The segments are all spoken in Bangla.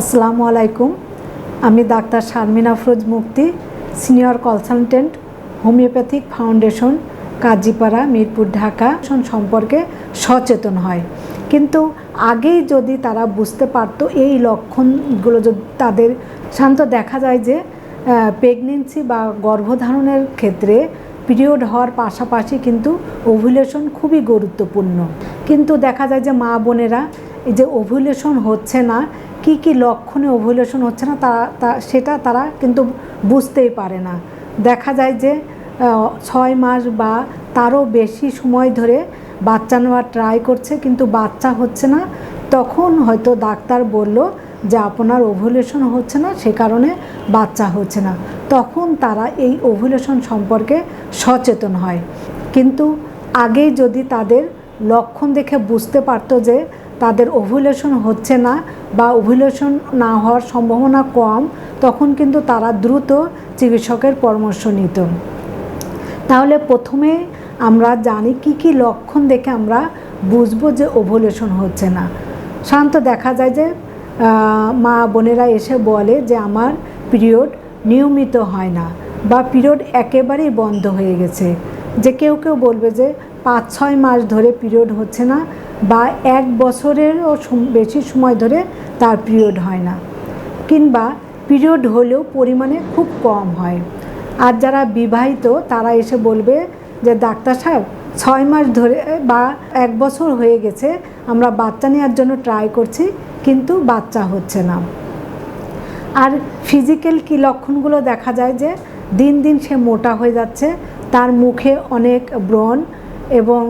আসসালামু আলাইকুম। আমি doctor Sharmin Afroz Mukti senior consultant, homoeopathic foundation, Kazipara, Mirpur, Dhaka সম্পর্কে সচেতন হয়। কিন্তু আগেই যদি তারা বুঝতে পারতো এই লক্ষণগুলো যদি তাদের শান্ত দেখা যায় যে প্রেগনেন্সি বা গর্ভধারণের ক্ষেত্রে পিরিয়ড হওয়ার পাশাপাশি কিন্তু ওভুলেশন খুবই গুরুত্বপূর্ণ। কিন্তু দেখা যায় যে মা বোনেরা এই যে ওভুলেশন হচ্ছে না কি কি লক্ষণে ওভুলেশন হচ্ছে না, তা তা, সেটা তারা কিন্তু বুঝতেই পারে না। দেখা যায় যে ছয় মাস বা তারও বেশি সময় ধরে বাচ্চা নেওয়ার ট্রাই করছে, কিন্তু বাচ্চা হচ্ছে না। তখন হয়তো ডাক্তার বলল যে, আপনার ওভুলেশন হচ্ছে না, সে কারণে বাচ্চা হচ্ছে না। তখন তারা এই ওভুলেশন সম্পর্কে সচেতন হয়। কিন্তু আগেই যদি তাদের লক্ষণ দেখে বুঝতে পারতো যে তাদের ওভুলেশন হচ্ছে না বা ওভুলেশন না হওয়ার সম্ভাবনা কম, তখন কিন্তু তারা দ্রুত চিকিৎসকের পরামর্শ নিত। তাহলে প্রথমে আমরা জানি কি কি লক্ষণ দেখে আমরা বুঝব যে ওভুলেশন হচ্ছে না। সাধারণত দেখা যায় যে মা বোনেরা এসে বলে যে, আমার পিরিয়ড নিয়মিত হয় না বা পিরিয়ড একেবারেই বন্ধ হয়ে গেছে। যে কেউ কেউ বলবে যে পাঁচ ছয় মাস ধরে পিরিয়ড হচ্ছে না বা এক বছরেরও বেশি সময় ধরে তার পিরিয়ড হয় না। কিংবা পিরিয়ড হলেও পরিমাণে খুব কম হয়। আর যারা বিবাহিত, তারা এসে বলবে যে, ডাক্তার সাহেব, ছয় মাস ধরে বা এক বছর হয়ে গেছে, আমরা বাচ্চা নেওয়ার জন্য ট্রাই করছি, কিন্তু বাচ্চা হচ্ছে না। আর ফিজিক্যাল কি লক্ষণগুলো দেখা যায় যে, দিন দিন সে মোটা হয়ে যাচ্ছে, তার মুখে অনেক ব্রণ এবং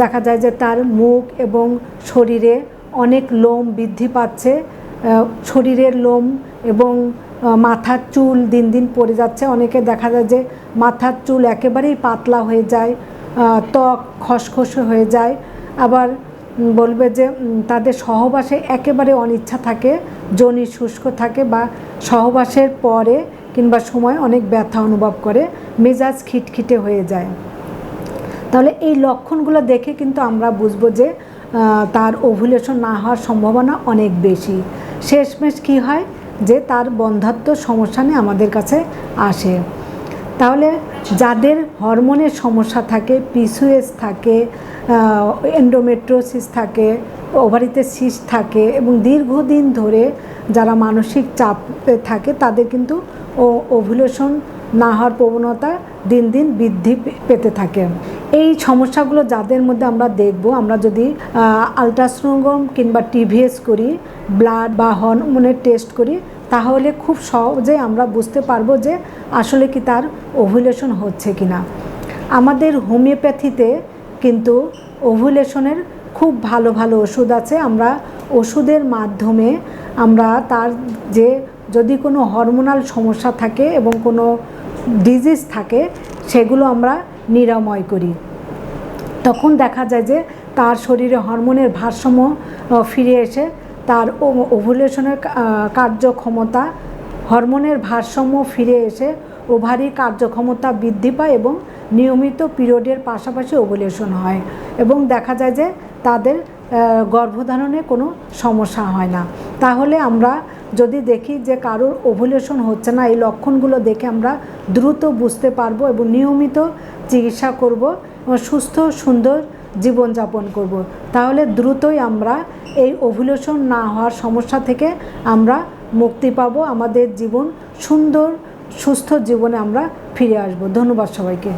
দেখা যায় যে তার মুখ এবং শরীরে অনেক লোম বৃদ্ধি পাচ্ছে শরীরের লোম এবং মাথার চুল দিন দিন পড়ে যাচ্ছে। অনেকে দেখা যায় যে মাথার চুল একেবারেই পাতলা হয়ে যায় ত্বক খসখসে হয়ে যায়। আবার বলবে যে তাদের সহবাসে একেবারে অনিচ্ছা থাকে জনি শুষ্ক থাকে বা সহবাসের পরে কিংবা সময় অনেক ব্যথা অনুভব করে, মেজাজ খিটখিটে হয়ে যায়। তাহলে এই লক্ষণগুলো দেখে কিন্তু আমরা বুঝব যে তার ওভুলেশন না হওয়ার সম্ভাবনা অনেক বেশি। শেষমেশ কি হয়? যে তার বন্ধাত্ম সমস্যা নিয়ে আমাদের কাছে আসে। তাহলে যাদের হরমোনের সমস্যা থাকে পিসুএস থাকে এন্ডোমেট্রোসিস থাকে ওভারিতে সিস্ট থাকে এবং দীর্ঘদিন ধরে যারা মানসিক চাপে থাকে, তাদের কিন্তু ও, ওভুলেশন না হওয়ার প্রবণতা দিন দিন বৃদ্ধি পেতে থাকে। এই সমস্যাগুলো যাদের মধ্যে আমরা দেখব, আমরা যদি আলট্রাসোনোগ্রাম কিংবা টিভিএস করি ব্লাড বা হরমোনের টেস্ট করি, তাহলে খুব সহজে আমরা বুঝতে পারব যে আসলে কি তার ওভুলেশন হচ্ছে কি না আমাদের হোমিওপ্যাথিতে কিন্তু ওভুলেশনের খুব ভালো ভালো ওষুধ আছে। আমরা ওষুধের মাধ্যমে আমরা তার যে যদি কোনো হরমোনাল সমস্যা থাকে এবং কোনো ডিজিজ থাকে, সেগুলো আমরা নিরাময় করি। তখন দেখা যায় যে তার শরীরে হরমোনের ভারসাম্য ফিরে এসে তার ওভুলেশনের কার্যক্ষমতা, হরমোনের ভারসাম্য ফিরে এসে ওভারির কার্যক্ষমতা বৃদ্ধি পায় এবং নিয়মিত পিরিয়ডের পাশাপাশি ওভুলেশন হয় এবং দেখা যায় যে তাদের গর্ভধারণে কোনো সমস্যা হয় না। তাহলে আমরা যদি দেখি যে কারোর ওভুলেশন হচ্ছে না, এই লক্ষণগুলো দেখে আমরা দ্রুত বুঝতে পারব এবং নিয়মিত চিকিৎসা করব এবং সুস্থ, সুন্দর জীবনযাপন করব। তাহলে দ্রুতই আমরা এই ওভুলেশন না হওয়ার সমস্যা থেকে আমরা মুক্তি পাব, আমাদের জীবন সুন্দর, সুস্থ জীবনে আমরা ফিরে আসব ধন্যবাদ সবাইকে